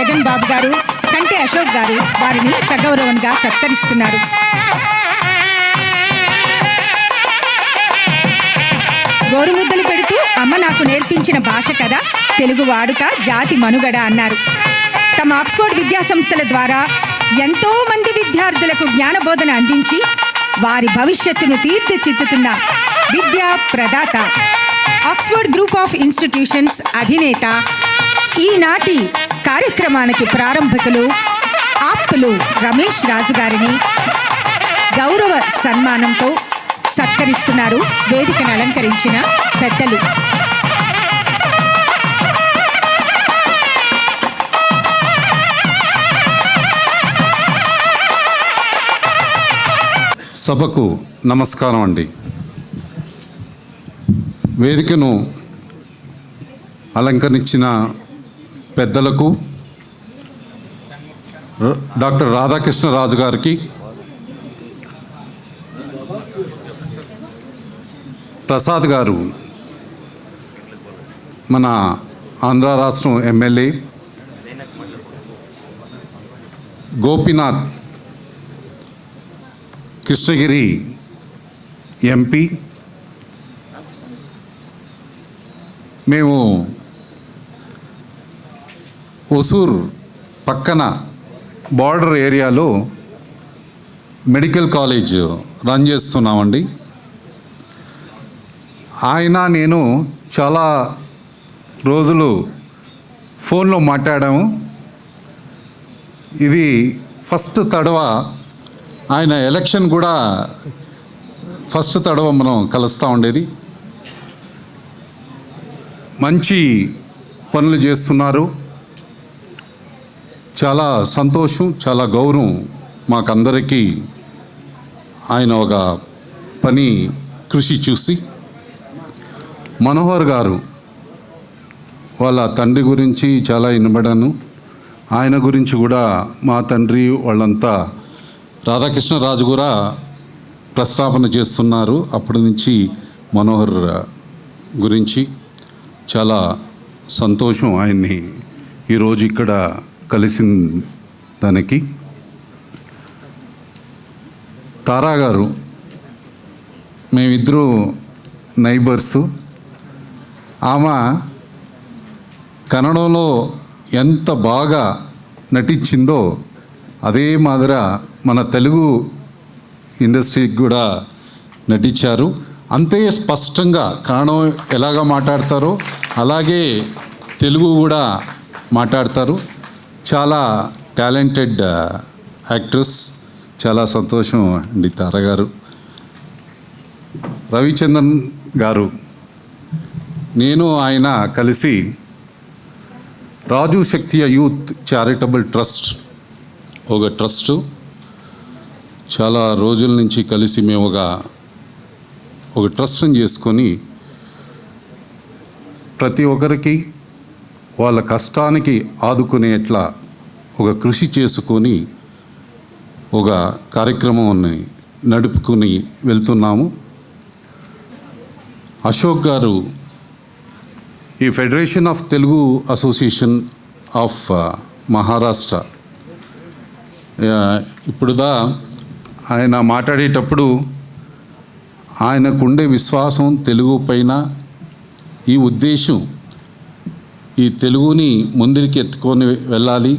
జగన్ బాబు గారు కంటే అశోక్ గారు వారిని సగౌరవంగా సత్కరిస్తున్నారు. గోరుముద్దలు పెడుతూ అమ్మ నాకు నేర్పించిన భాష కదా తెలుగు వాడుక జాతి మనుగడ అన్నారు. తమ ఆక్స్ఫోర్డ్ విద్యాసంస్థల ద్వారా ఎంతో మంది విద్యార్థులకు జ్ఞానబోధన అందించి వారి భవిష్యత్తును తీర్చిదిద్దుతున్న విద్యా ప్రదాత ఆక్స్ఫోర్డ్ గ్రూప్ ఆఫ్ ఇన్స్టిట్యూషన్స్ అధినేత ఈనాటి కార్యక్రమానికి ప్రారంభకులు ఆప్తులు రమేష్ రాజు గారిని గౌరవ సన్మానంతో సత్కరిస్తున్నారు. వేదికను అలంకరించిన పెద్దలు. సభకు నమస్కారం అండి. వేదికను అలంకరించిన పెద్దలకు డాక్టర్ రాధాకృష్ణరాజు గారికి ప్రసాద్ గారు మన ఆంధ్ర రాష్ట్రం ఎమ్మెల్యే గోపీనాథ్ కృష్ణగిరి ఎంపీ మేము ఒసూర్ పక్కన బార్డర్ ఏరియాలో మెడికల్ కాలేజ్ రన్ చేస్తున్నామండి. ఆయన నేను చాలా రోజులు ఫోన్లో మాట్లాడాము. ఇది ఫస్ట్ తడవ ఆయన ఎలక్షన్ కూడా ఫస్ట్ తడవ మనం కలుస్తూ ఉండేది. మంచి పనులు చేస్తున్నారు. చాలా సంతోషం చాలా గౌరవం మాకందరికీ ఆయన ఒక పని కృషి చూసి. మనోహర్ గారు వాళ్ళ తండ్రి గురించి చాలా వినబడాను ఆయన గురించి కూడా మా తండ్రి వాళ్ళంతా రాధాకృష్ణరాజు కూడా ప్రస్తావన చేస్తున్నారు. అప్పటి నుంచి మనోహర్ గురించి చాలా సంతోషం ఆయన్ని ఈరోజు ఇక్కడ కలిసిన దానికి తారా గారు మేమిద్దరూ నైబర్సు. ఆమె కన్నడంలో ఎంత బాగా నటించిందో అదే మాదిర మన తెలుగు ఇండస్ట్రీకి కూడా నటించారు. అంతే స్పష్టంగా కన్నడం ఎలాగ మాట్లాడతారో అలాగే తెలుగు కూడా మాట్లాడతారు. చాలా టాలెంటెడ్ యాక్ట్రెస్ uh, చాలా సంతోషం అండి తార గారు. రవిచంద్రన్ గారు నేను ఆయన కలిసి రాజు శక్తియ యూత్ చారిటబుల్ ట్రస్ట్ ఒక ట్రస్ట్ చాలా రోజుల నుంచి కలిసి మేము ఒక ఒక ట్రస్ట్ని చేసుకొని ప్రతి ఒక్కరికి వాళ్ళ కష్టానికి ఆదుకునేట్లా ఒక కృషి చేసుకొని ఒక కార్యక్రమాన్ని నడుపుకొని వెళ్తున్నాము. అశోక్ గారు ఈ federation of Telugu association of Maharashtra. ఇప్పుడుదా ఆయన మాట్లాడేటప్పుడు ఆయనకుండే విశ్వాసం తెలుగు పైన ఈ ఉద్దేశం ఈ తెలుగుని ముందరికి ఎత్తుకొని వెళ్ళాలి.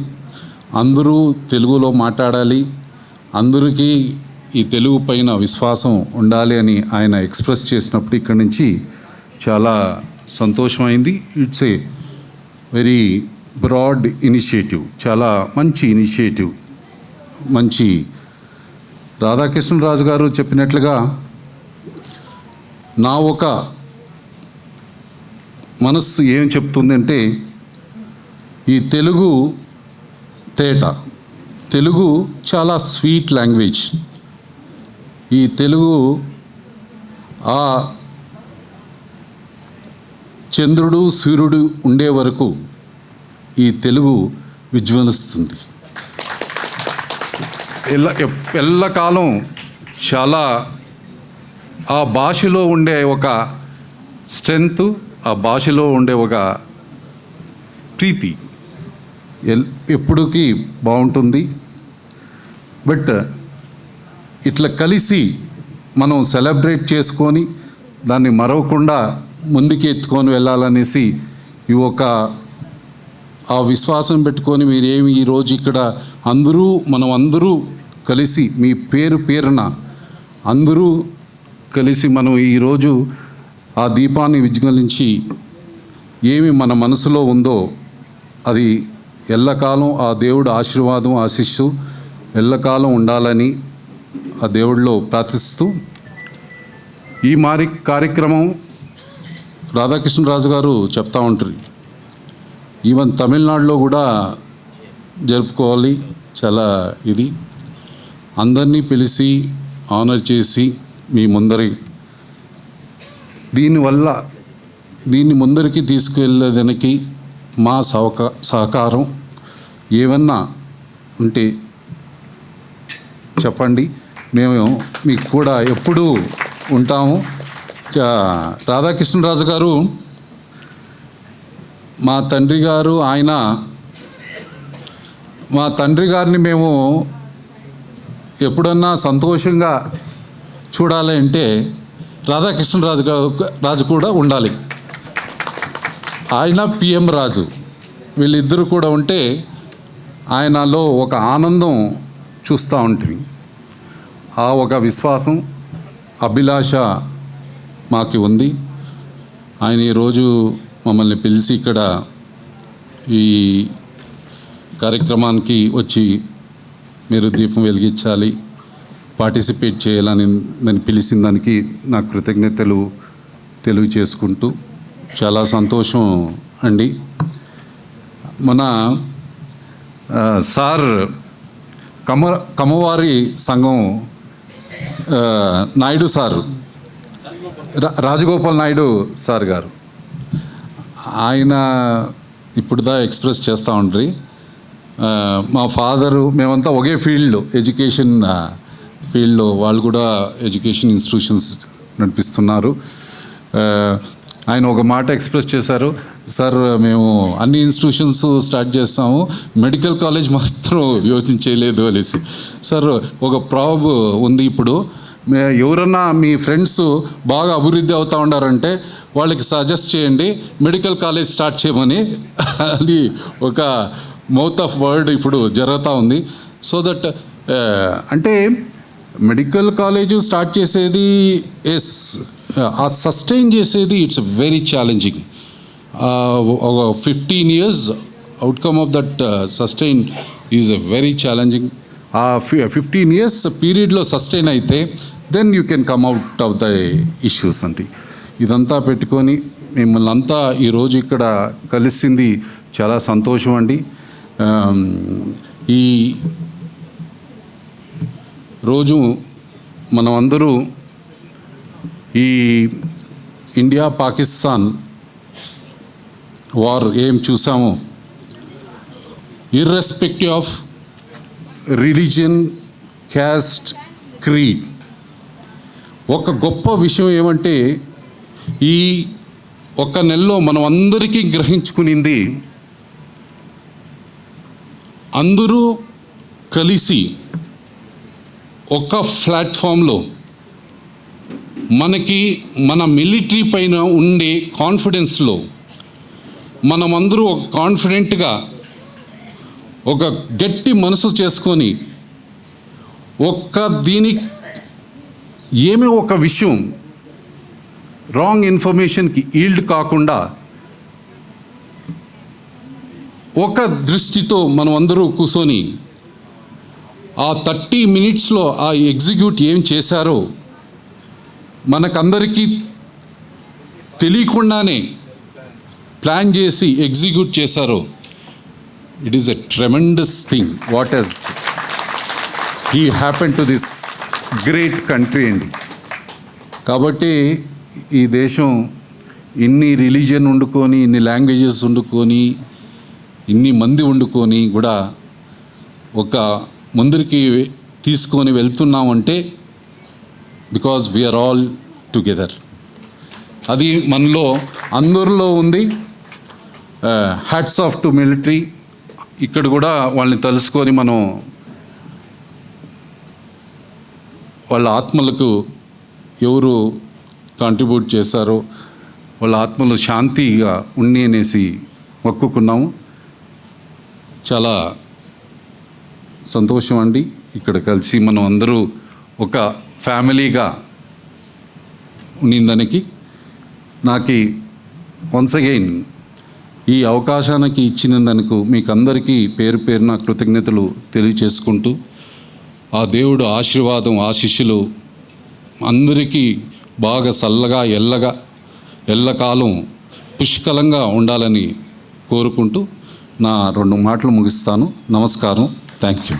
అందరూ తెలుగులో మాట్లాడాలి. అందరికీ ఈ తెలుగు పైన విశ్వాసం ఉండాలి అని ఆయన ఎక్స్ప్రెస్ చేసినప్పుడు ఇక్కడి నుంచి చాలా సంతోషమైంది. It's a very broad initiative చాలా మంచి ఇనిషియేటివ్ మంచి రాధాకృష్ణరాజు గారు చెప్పినట్లుగా నా ఒక మనస్సు ఏం చెప్తుందంటే ఈ తెలుగు తేట. తెలుగు చాలా స్వీట్ లాంగ్వేజ్. ఈ తెలుగు ఆ చంద్రుడు సూర్యుడు ఉండే వరకు ఈ తెలుగు విజ్వలిస్తుంది ఎల్ల ఎల్లకాలం చాలా ఆ భాషలో ఉండే ఒక స్ట్రెంగ్త్ ఆ భాషలో ఉండే ఒక ప్రీతి. ఎప్పుడుకి బాగుంటుంది. బట్ ఇట్లా కలిసి మనం సెలబ్రేట్ చేసుకొని దాన్ని మరవకుండా ముందుకు ఎత్తుకొని వెళ్ళాలనేసి ఈ ఒక ఆ విశ్వాసం పెట్టుకొని మీరేమి ఈరోజు ఇక్కడ అందరూ మనం అందరూ కలిసి మీ పేరు పేరున అందరూ కలిసి మనం ఈరోజు ఆ దీపాన్ని విజ్ఞలించి ఏమి మన మనసులో ఉందో అది ఎల్లకాలం ఆ దేవుడు ఆశీర్వాదం ఆశిస్తూ ఎల్లకాలం ఉండాలని ఆ దేవుడిలో ప్రార్థిస్తూ ఈ మారి కార్యక్రమం రాధాకృష్ణరాజు గారు చెప్తా ఉంటారు. ఈవెన్ తమిళనాడులో కూడా జరుపుకోవాలి. చాలా ఇది. అందరినీ పిలిచి ఆనర్ చేసి మీ ముందరి దీనివల్ల దీన్ని ముందరికి తీసుకువెళ్ళేదానికి మా సహక సహకారం ఏమన్నా ఉంటే చెప్పండి. మేము మీకు కూడా ఎప్పుడూ ఉంటాము. రాధాకృష్ణరాజు గారు మా తండ్రి గారు ఆయన మా తండ్రి గారిని మేము ఎప్పుడన్నా సంతోషంగా చూడాలి అంటే రాధాకృష్ణరాజు గారు రాజు కూడా ఉండాలి. ఆయన పిఎం రాజు. వీళ్ళిద్దరూ కూడా ఉంటే ఆయనలో ఒక ఆనందం చూస్తూ ఉంటుంది ఆ ఒక విశ్వాసం అభిలాష మాకు ఉంది. ఆయన ఈరోజు మమ్మల్ని పిలిచి ఇక్కడ ఈ కార్యక్రమానికి వచ్చి మీరు దీపం వెలిగించాలి పార్టిసిపేట్ చేయాలని నేను పిలిచిన దానికి నా కృతజ్ఞతలు తెలియచేసుకుంటూ చాలా సంతోషం అండి. మన సార్ కమ కమ్మవారి సంఘం నాయుడు సార్ రా- రాజగోపాల్ నాయుడు సార్ గారు. ఆయన ఇప్పుడుదా ఎక్స్ప్రెస్ చేస్తూ ఉండ్రి. మా ఫాదరు మేమంతా ఒకే ఫీల్డ్ ఎడ్యుకేషన్ ఫీల్డ్లో వాళ్ళు కూడా ఎడ్యుకేషన్ ఇన్స్టిట్యూషన్స్ నడిపిస్తున్నారు. ఆయన ఒక మాట ఎక్స్ప్రెస్ చేశారు. సార్ మేము అన్ని ఇన్స్టిట్యూషన్స్ స్టార్ట్ చేస్తాము. మెడికల్ కాలేజ్ మాత్రం యోచించలేదు అనేసి. సార్ ఒక ప్రాబ్ ఉంది ఇప్పుడు. మే- ఎవరన్నా మీ ఫ్రెండ్స్ బాగా అభివృద్ధి అవుతూ ఉండారంటే వాళ్ళకి సజెస్ట్ చేయండి. మెడికల్ కాలేజ్ స్టార్ట్ చేయమని అది ఒక మౌత్ ఆఫ్ వర్డ్ ఇప్పుడు జరుగుతూ ఉంది. సో దట్ అంటే మెడికల్ కాలేజ్ స్టార్ట్ చేసేది ఎస్. ఆ సస్టైన్ చేసేది ఇట్స్ వెరీ ఛాలెంజింగ్ ఒక fifteen years outcome of that sustain is a very challenging ఆ ఫిఫ్టీన్ ఇయర్స్ పీరియడ్లో సస్టైన్ అయితే then you can come out of the issues అండి ఇదంతా పెట్టుకొని మిమ్మల్ని అంతా ఈరోజు ఇక్కడ కలిసింది చాలా సంతోషం అండి. ఈ రోజు మనం అందరూ ఈ ఇండియా పాకిస్తాన్ వార్ ఏం చూసామో? Irrespective of religion caste creed ఒక గొప్ప విషయం ఏమంటే ఈ ఒక్క నెలలో మనం అందరికీ గ్రహించుకునింది అందరూ కలిసి ఒక ప్లాట్ఫామ్లో మనకి మన మిలిటరీ పైన ఉండే కాన్ఫిడెన్స్లో మనమందరూ ఒక కాన్ఫిడెంట్గా ఒక గట్టి మనసు చేసుకొని ఒక్క దీని ఏమి ఒక విషయం రాంగ్ ఇన్ఫర్మేషన్కి ఈల్డ్ కాకుండా ఒక దృష్టితో మనం అందరూ కూర్చొని ఆ థర్టీ మినిట్స్లో ఆ ఎగ్జిక్యూట్ ఏం చేశారో మనకందరికీ తెలియకుండానే ప్లాన్ చేసి ఎగ్జిక్యూట్ చేశారో. It is a tremendous thing what as he happen to this great country అండి కాబట్టి ఈ దేశం ఇన్ని రిలీజియన్ వండుకొని ఇన్ని లాంగ్వేజెస్ వండుకొని ఇన్ని మంది వండుకొని కూడా ఒక ముందరికి తీసుకొని వెళ్తున్నామంటే because we are all together అది మనలో అందరిలో ఉంది హ్యాట్స్ ఆఫ్ టు మిలిటరీ ఇక్కడ కూడా వాళ్ళని తెలుసుకొని మనం వాళ్ళ ఆత్మలకు ఎవరు కాంట్రిబ్యూట్ చేశారో వాళ్ళ ఆత్మలు శాంతిగా ఉండి అనేసి మొక్కుకున్నాము. చాలా సంతోషం అండి. ఇక్కడ కలిసి మనం అందరూ ఒక ఫ్యామిలీగా ఉండిందానికి నాకు వన్స్ అగైన్ ఈ అవకాశానికి ఇచ్చినందుకు మీకు అందరికీ పేరు పేరున కృతజ్ఞతలు తెలియచేసుకుంటూ ఆ దేవుడు ఆశీర్వాదం ఆశిష్యులు అందరికీ బాగా చల్లగా ఎల్లగా ఎల్లకాలం పుష్కలంగా ఉండాలని కోరుకుంటూ నా రెండు మాటలు ముగిస్తాను. నమస్కారం. Thank you